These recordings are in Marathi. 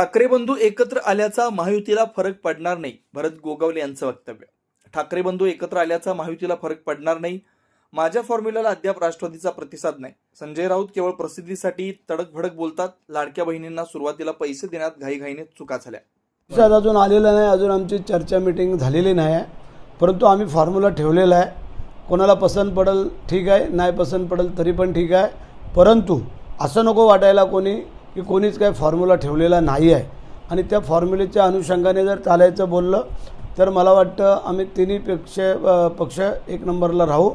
ठाकरे बंधू एकत्र आल्याचा महायुतीला फरक पडणार नाही भरत गोगावले यांचं वक्तव्य. ठाकरे बंधू एकत्र आल्याचा महायुतीला फरक पडणार नाही माझ्या फॉर्म्युलाला अद्याप राष्ट्रवादीचा प्रतिसाद नाही. संजय राऊत केवळ प्रसिद्धीसाठी तडक भडक बोलतात लाडक्या बहिणींना सुरुवातीला पैसे देण्यात घाईघाईने चुका झाल्या. प्रतिसाद अजून आलेला नाही अजून आमची चर्चा मिटिंग झालेली नाही आहे. परंतु आम्ही फॉर्म्युला ठेवलेला आहे. कोणाला पसंत पडेल ठीक आहे. नाही पसंत पडेल तरी पण ठीक आहे. परंतु असं नको वाटायला कोणी की कोणीच काय फॉर्म्युला ठेवलेला नाही आहे आणि त्या फॉर्म्युलेच्या अनुषंगाने जर चालायचं बोललं तर मला वाटतं आम्ही तिन्ही पक्ष पक्ष एक नंबरला राहू.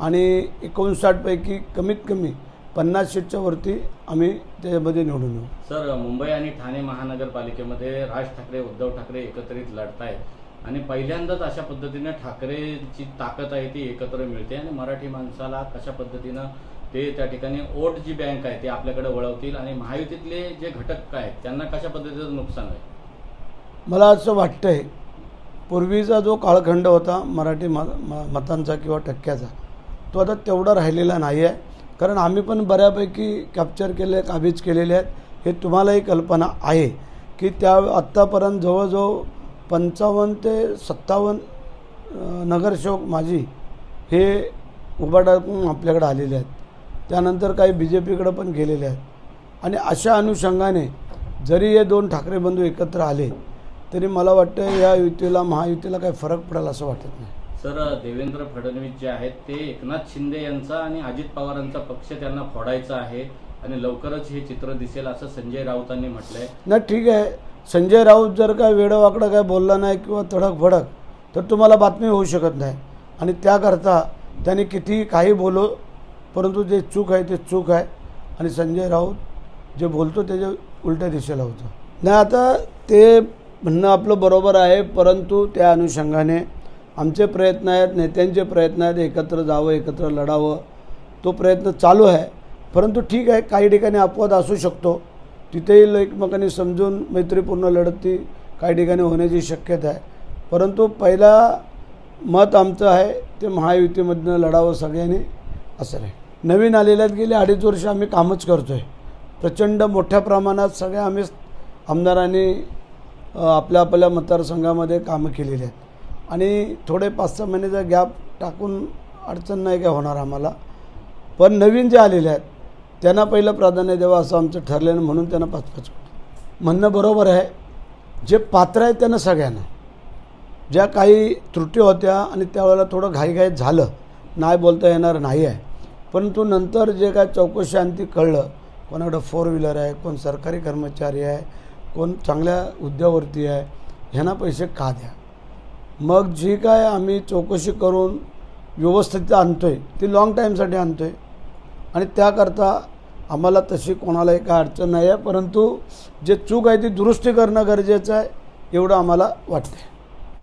आणि एकोणसाठपैकी कमीत कमी पन्नास सीटच्या वरती आम्ही त्याच्यामध्ये निवडून येऊ. सर मुंबई आणि ठाणे महानगरपालिकेमध्ये राज ठाकरे उद्धव ठाकरे एकत्रित लढतायत. आणि पहिल्यांदाच अशा पद्धतीनं ठाकरेची ताकद आहे ती एकत्र मिळते. आणि मराठी माणसाला कशा पद्धतीनं ते त्या ठिकाणी ओट जी बँक आहे ते आपल्याकडे वळवतील आणि महायुतीतले जे घटक आहेत त्यांना कशा पद्धतीचं नुकसान आहे मला असं वाटतंय पूर्वीचा जो काळखंड होता मराठी म म मतांचा किंवा टक्क्याचा तो आता तेवढा राहिलेला नाही आहे कारण आम्ही पण बऱ्यापैकी कॅप्चर केले काबीज केलेले आहेत. हे तुम्हालाही कल्पना आहे की त्या आत्तापर्यंत जवळजवळ पंचावन्न ते सत्तावन्न नगरसेवक माझी हे उभाटातून आपल्याकडे आलेले आहेत. त्यानंतर काही बी जे पीकडं पण गेलेले आहेत. आणि अशा अनुषंगाने जरी हे दोन ठाकरे बंधू एकत्र आले तरी मला वाटतं या युतीला महायुतीला काही फरक पडेल असं वाटत नाही. सर देवेंद्र फडणवीस जे आहेत ते एकनाथ शिंदे यांचा आणि अजित पवारांचा पक्ष त्यांना फोडायचा आहे आणि लवकरच हे चित्र दिसेल असं संजय राऊतांनी म्हटलंय. नाही ठीक आहे. संजय राऊत जर काय वेडंवाकडं काय बोलला नाही किंवा तडक भडक तर तुम्हाला बातमी होऊ शकत नाही. आणि त्याकरता त्यांनी कितीही काही बोलो परंतु जे चूक आहे ते चूक आहे. आणि संजय राऊत जे बोलतो त्याच्या उलट्या दिशेला होतं. नाही आता ते म्हणणं आपलं बरोबर आहे परंतु त्या अनुषंगाने आमचे प्रयत्न आहेत नेत्यांचे प्रयत्न आहेत एकत्र जावं एकत्र लढावं. तो प्रयत्न चालू आहे. परंतु ठीक आहे काही ठिकाणी अपवाद असू शकतो. तिथेही एकमेकांनी समजून मैत्रीपूर्ण लढती काही ठिकाणी होण्याची शक्यता आहे. परंतु पहिला मत आमचं आहे ते महायुतीमधनं लढावं सगळ्यांनी असं आहे नवीन आलेल्यात गेले अडीच वर्ष आम्ही कामच करतो आहे प्रचंड मोठ्या प्रमाणात सगळ्या आम्ही आमदारांनी आपल्या आपल्या मतदारसंघामध्ये कामं केलेली आहेत. आणि थोडे पाच सहा महिन्याचा गॅप टाकून अडचण नाही काय होणार आम्हाला. पण नवीन जे आलेले आहेत त्यांना पहिलं प्राधान्य द्यावं असं आमचं ठरलेलं म्हणून त्यांना पाच पाच म्हणणं बरोबर आहे. जे पात्र आहेत त्यांना सगळ्यांना. ज्या काही त्रुटी होत्या आणि त्यावेळेला थोडं घाईघाईत झालं नाही बोलता येणार नाही आहे. परंतु नंतर जे काय चौकशी आणि ती कळलं. कोणाकडं फोर व्हीलर आहे कोण सरकारी कर्मचारी आहे कोण चांगल्या हुद्द्यावरती आहे ह्यांना पैसे का द्या? मग जी काय आम्ही चौकशी करून व्यवस्थित आणतो आहे ती लाँग टाईमसाठी आणतो आहे आणि त्याकरता आम्हाला तशी कोणालाही काय अडचण नाही आहे परंतु जे चूक आहे ती दुरुस्ती करणं गरजेचं आहे एवढं आम्हाला वाटतं